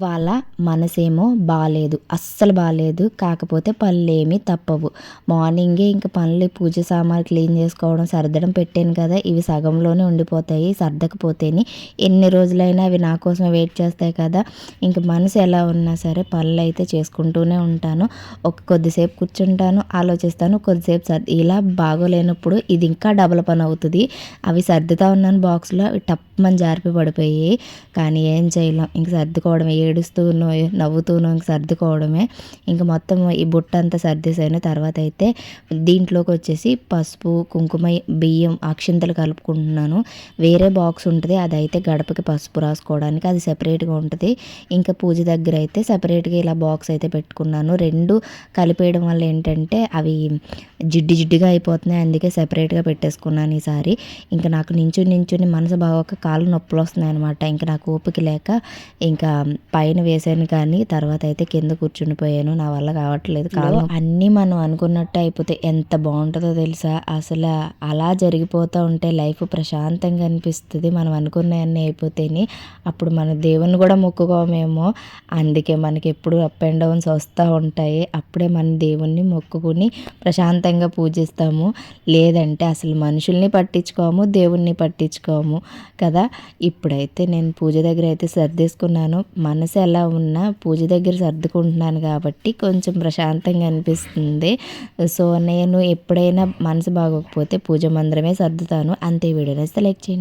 వాళ్ళ మనసేమో బాగాలేదు అస్సలు బాగాలేదు కాకపోతే పనులేమీ తప్పవు. మార్నింగే ఇంక పనులు పూజ సామాన్లు క్లీన్ చేసుకోవడం సర్దడం పెట్టాను కదా. ఇవి సగంలోనే ఉండిపోతాయి సర్దకపోతేని. ఎన్ని రోజులైనా అవి నా కోసం వెయిట్ చేస్తాయి కదా. ఇంక మనసు ఎలా ఉన్నా సరే పనులు అయితే చేసుకుంటూనే ఉంటాను. ఒక కొద్దిసేపు కూర్చుంటాను ఆలోచిస్తాను. కొద్దిసేపు సర్ది ఇలా బాగోలేనప్పుడు ఇది ఇంకా డబల్ పని అవుతుంది. అవి సర్దుతా ఉన్నాను బాక్స్లో అవి టప్మని జారిపి పడిపోయాయి కానీ ఏం చేయలేం. ఇంక సర్దుకోవడం ఏడుస్తూనో నవ్వుతూనో ఇంక సర్దుకోవడమే. ఇంక మొత్తం ఈ బుట్ట అంతా సర్దేశాను తర్వాత అయితే దీంట్లోకి వచ్చేసి పసుపు కుంకుమ బియ్యం అక్షింతలు కలుపుకుంటున్నాను. వేరే బాక్స్ ఉంటుంది అదైతే గడపకి పసుపు రాసుకోవడానికి అది సెపరేట్గా ఉంటుంది. ఇంకా పూజ దగ్గర అయితే సపరేట్గా ఇలా బాక్స్ అయితే పెట్టుకున్నాను. రెండు కలిపేయడం వల్ల ఏంటంటే అవి జిడ్డు జిడ్డుగా అయిపోతున్నాయి అందుకే సెపరేట్గా పెట్టేసుకున్నాను ఈసారి. ఇంకా నాకు నించుని నించుని మనసు బాగోక కాళ్ళు నొప్పులు వస్తున్నాయి అనమాట ఇంకా నాకు ఓపిక లేక ఇంకా పైన వేసాను కానీ తర్వాత అయితే కింద కూర్చుని పోయాను. నా వల్ల కావట్లేదు. కాళ్ళు అన్నీ మనం అనుకున్నట్టు అయిపోతే ఎంత బాగుంటుందో తెలుసా? అసలు అలా జరిగిపోతూ ఉంటే లైఫ్ ప్రశాంతంగా అనిపిస్తుంది. మనం అనుకున్నవన్నీ అయిపోతేని అప్పుడు మన దేవుని కూడా మొక్కుకోమేమో. అందుకే మనకి ఎప్పుడు అప్ అండ్ డౌన్స్ వస్తూ ఉంటాయి. అప్పుడే మన దేవుణ్ణి మొక్కుకుని ప్రశాంతంగా పూజిస్తాము. లేదంటే అసలు మనుషుల్ని పట్టించుకోము దేవుణ్ణి పట్టించుకోము కదా? ఇప్పుడైతే నేను పూజ దగ్గర అయితే సర్దేసుకున్నాను. మనసు ఎలా ఉన్నా పూజ దగ్గర సర్దుకుంటున్నాను కాబట్టి కొంచెం ప్రశాంతంగా అనిపిస్తుంది. సో నేను ఎప్పుడైనా మనసు బాగోకపోతే పూజ మందిరమే సర్దుతాను. అంతే వీడియో నేస్తే లైక్ చేయండి.